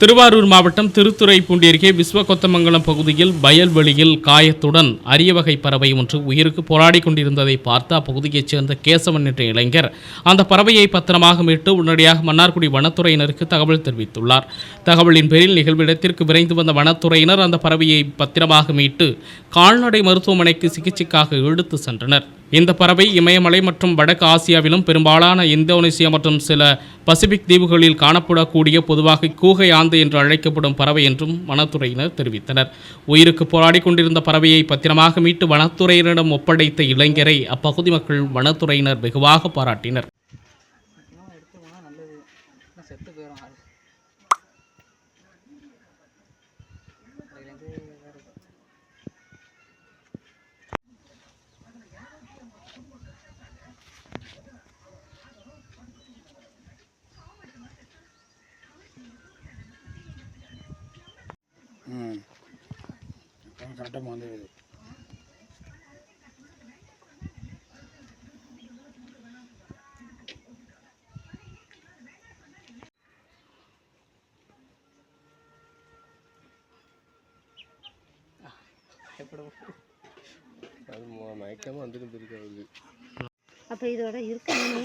திருவாரூர் மாவட்டம் திருத்துறைப்பூண்டி அருகே விஸ்வகொத்தமங்கலம் பகுதியில் வயல்வெளியில் காயத்துடன் அரிய வகை பறவை ஒன்று உயிருக்கு போராடி கொண்டிருந்ததை பார்த்து அப்பகுதியைச் சேர்ந்த கேசவன் என்ற இளைஞர் அந்த பறவையை பத்திரமாக மீட்டு உடனடியாக மன்னார்குடி வனத்துறையினருக்கு தகவல் தெரிவித்துள்ளார். தகவலின் பேரில் நிகழ்விடத்திற்கு விரைந்து வந்த வனத்துறையினர் அந்த பறவையை பத்திரமாக மீட்டு கால்நடை மருத்துவமனைக்கு சிகிச்சைக்காக இழுத்து சென்றனர். இந்த பறவை இமயமலை மற்றும் வடக்கு ஆசியாவிலும் பெரும்பாலான இந்தோனேசியா மற்றும் சில பசிபிக் தீவுகளில் காணப்படக்கூடிய பொதுவாக கூகை ஆந்து என்று அழைக்கப்படும் பறவை என்றும் வனத்துறையினர் தெரிவித்தனர். உயிருக்கு போராடி கொண்டிருந்த பறவையை பத்திரமாக மீட்டு வனத்துறையினரிடம் ஒப்படைத்த இளைஞரை அப்பகுதி மக்கள் வனத்துறையினர் வெகுவாக பாராட்டினர். ம். கரெக்டாக வந்துடுது அது ம- மயக்கமா வந்துட்டு இருக்காது அப்போ இதோட இருக்கணுமே